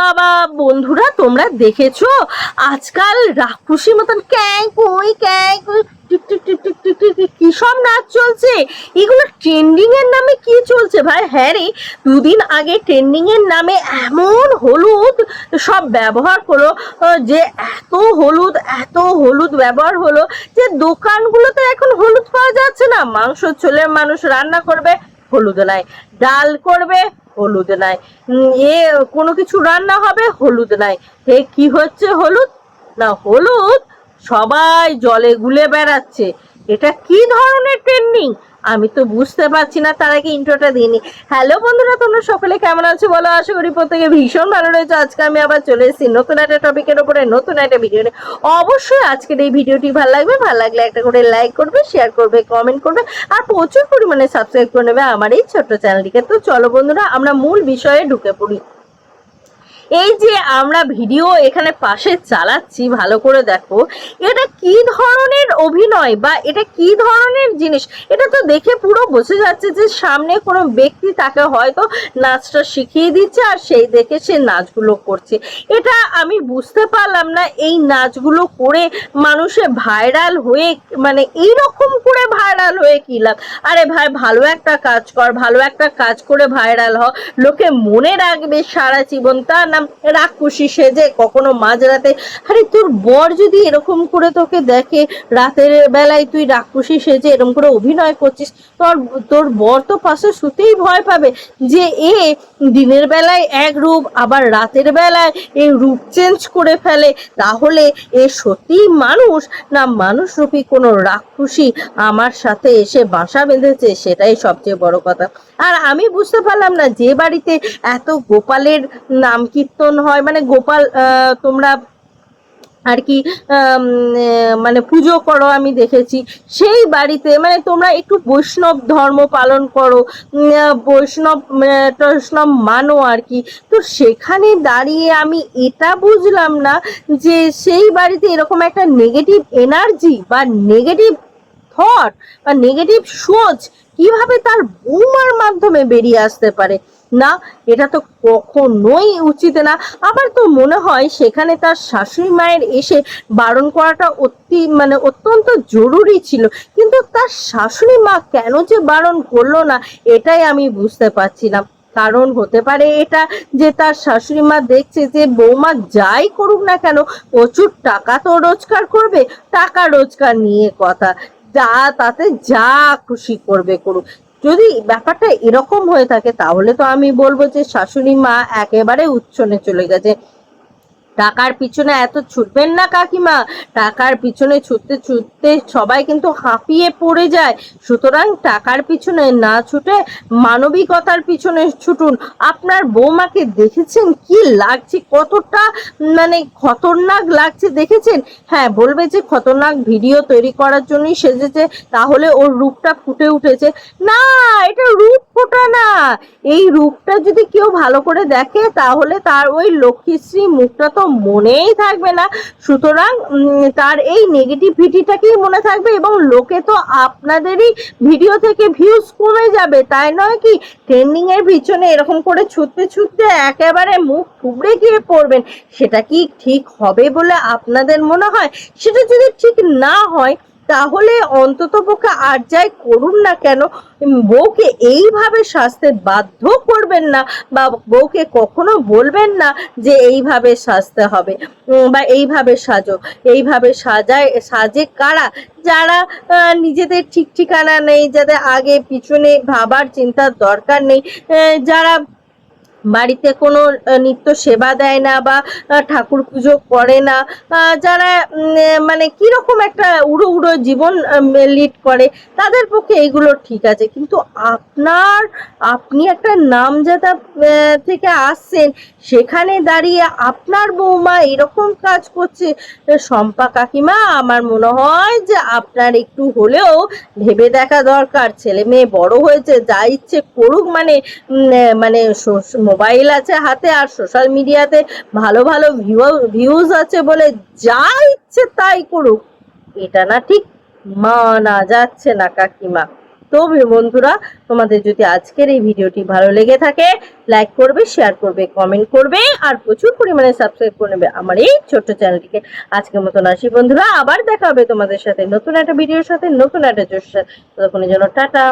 বাবা, বন্ধুরা, তোমরা দেখেছ? আজকাল রাক্ষসী মতন ক্যাং, কুই ক্যাং, কুই কি সব নাচ চলছে? এগুলো ট্রেন্ডিং এর নামে কি চলছে ভাই? হ্যাঁ রে, দুদিন আগে ট্রেন্ডিং এর নামে এমন হলুদ সব ব্যবহার করো যে এত হলুদ এত হলুদ ব্যবহার হলো যে দোকানগুলোতে এখন হলুদ পাওয়া যাচ্ছে না। মাংস ছোলে মানুষ রান্না করবে হলুদ নাই ডাল করবে হলুদ নাই। এ, কোনো কিছু রান্না হবে? হলুদ নাই। হে, কি হচ্ছে হলুদ? না, হলুদ সবাই জলে গুলে বেড়াচ্ছে। এটা কি ধরনের ট্রেন্ডিং আমি তো বুঝতে পারছি না, তার আগে ইন্ট্রোটা দিইনি হ্যালো বন্ধুরা, তোমরা সকলে কেমন আছো বলো? আশা করি প্রত্যেকে ভীষণ ভালো রয়েছে। আজকে আমি আবার চলে এসেছি নতুন একটা টপিকের উপরে, নতুন একটা ভিডিও নিয়ে। অবশ্যই আজকের এই ভিডিওটি ভালো লাগবে। ভালো লাগলে একটা করে লাইক করবে শেয়ার করবে কমেন্ট করবে, আর প্রচুর পরিমাণে সাবস্ক্রাইব করে নেবে আমার এই ছোট্ট চ্যানেলটিকে তো চলো বন্ধুরা, আমরা মূল বিষয়ে ঢুকে পড়ি। এই যে আমরা ভিডিও এখানে পাশে চালাচ্ছি, ভালো করে দেখো, এটা কি ধরনের অভিনয় বা এটা কি ধরনের জিনিস? এটা তো দেখে পুরো বোঝা যাচ্ছে যে সামনে কোনো ব্যক্তি তাকে হয়তো নাচটা শিখিয়ে দিচ্ছে আর সেই দেখে সে নাচগুলো করছে। এটা আমি বুঝতে পারলাম না, এই নাচগুলো করে মানুষে ভাইরাল হয়ে মানে এই রকম করে ভাইরাল হয়ে কি লাভ? আরে ভাই, ভালো একটা কাজ কর, ভালো একটা কাজ করে ভাইরাল হ। লোকে মনে রাখবে সারা জীবন, তা নাম রাক্ষসী সেজে কখনো মাঝরাতে, আরে তোর বর যদি এরকম করে তোকে দেখে, রাতের বেলায় তুই রাক্ষসী সেজে এরকম করে অভিনয় করছিস, তোর তোর বর তো পাশে শুতেই ভয় পাবে যে এ দিনের বেলায় এক রূপ, আবার রাতের বেলায় এই রূপ চেঞ্জ করে ফেলে। তাহলে এ সত্যি মানুষ না মানুষ রূপী কোনো রাক্ষসী আমার সাথে এসে বাসা বেঁধেছে? সেটাই সবচেয়ে বড় কথা। আর আমি বুঝতে পারলাম না যে বাড়িতে এত গোপালের নাম কীর্তন হয় মানে গোপাল তোমরা আর কি মানে পুজো করো আমি দেখেছি। সেই বাড়িতে মানে তোমরা একটু বৈষ্ণব ধর্ম পালন করো বৈষ্ণব টৈষ্ণব মানো আর কি। তো সেখানে দাঁড়িয়ে আমি এটা বুঝলাম না যে সেই বাড়িতে এরকম একটা নেগেটিভ এনার্জি বা নেগেটিভ থট বা নেগেটিভ সোচ কীভাবে তার বৌমার মাধ্যমে বেরিয়ে আসতে পারে? না, এটা তো কখনোই উচিত না। আমার তো মনে হয় সেখানে তার শাশুড়ি মায়ের এসে বারণ করাটা অতি মানে অত্যন্ত জরুরি ছিল। কিন্তু তার শাশুড়ি মা কেন যে বারণ করল না, এটাই আমি বুঝতে পারছিলাম কারণ হতে পারে এটা যে তার শাশুড়ি মা দেখছে যে বৌমা যাই করুক না কেন, প্রচুর টাকা তো রোজগার করবে, টাকা রোজগার নিয়ে কথা। যা, তাতে যা খুশি করবে করুক। যদি ব্যাপারটা এরকম হয়ে থাকে, তাহলে তো আমি বলব যে শাশুড়ি মা একেবারে উচ্ছনে চলে গেছে। টাকার পিছনে এত ছুটবেন না কাকিমা। টাকার পিছনে ছুটতে ছুটতে সবাই কিন্তু হাঁপিয়ে পড়ে যায়। সুতরাং টাকার পিছনে না ছুটে মানবিকতার পিছনে ছুটুন। আপনার বৌমাকে দেখেছেন? কি লাগছে? কতটা মানে খতরনাক লাগছে দেখেছেন? হ্যাঁ বলবে যে খতরনাক ভিডিও তৈরি করার জন্যই সেজেছে, তাহলে ওর রূপটা ফুটে উঠেছে। না, এটা রূপ ফোটা না এই রূপটা যদি কেউ ভালো করে দেখে, তাহলে তার ওই লক্ষ্মীশ্রী মুখটা তো মনেই থাকবে না। সুতরাং তার এই নেগেটিভিটিটাকেই মনে থাকবে এবং লোকে তো আপনাদেরই ভিডিও থেকে ভিউজ কমে যাবে। তাই নয় কি? ট্রেন্ডিংয়ের পিছনে এরকম করে ছুটতে ছুটতে একেবারে মুখ থুবড়ে গিয়ে পড়বেন। সেটা কি ঠিক হবে বলে আপনাদের মনে হয়? সেটা যদি ঠিক না হয় তাহলে অন্তত পক্ষে আর যাই করুন না কেন? বউকে এইভাবে সাজতে বাধ্য করবেন না বা বউকে কখনো বলবেন না যে এইভাবে সাজতে হবে বা এইভাবে সাজো। এইভাবে সাজায়, সাজে কারা? যারা নিজেদের ঠিক ঠিকানা নেই, যাদের আগে পিছনে ভাবার চিন্তার দরকার নেই যারা বাড়িতে কোনো নিত্য সেবা দেয় না বা ঠাকুর পুজো করে না যারা মানে কীরকম একটা উড়ো উড়ো জীবন লিড করে তাদের পক্ষে এইগুলো ঠিক আছে। কিন্তু আপনার আপনি একটা নামজাদা আহ, থেকে আসছেন সেখানে দাঁড়িয়ে আপনার বৌমা এরকম কাজ করছে শম্পা কাকিমা আমার মনে হয় যে আপনার একটু হলেও ভেবে দেখা দরকার। ছেলে মেয়ে বড় হয়েছে যা ইচ্ছে করুক মানে মানে মোবাইল আছে হাতে আর সোশ্যাল মিডিয়াতে ভালো ভালো ভিউজ আছে বলে যা ইচ্ছে তাই করুক, এটা না ঠিক মানা যাচ্ছে না কাকিমা। তো বন্ধুরা, তোমাদের যদি আজকের এই ভিডিওটি ভালো লেগে থাকে লাইক করবে শেয়ার করবে কমেন্ট করবে, আর প্রচুর পরিমাণে সাবস্ক্রাইব করে নেবে আমার এই ছোট্ট চ্যানেলটিকে। আজকের মতন আসি বন্ধুরা, আবার দেখা হবে তোমাদের সাথে নতুন একটা ভিডিওর সাথে, নতুন একটা জোর সাথে। ততক্ষণের জন্য টাটা।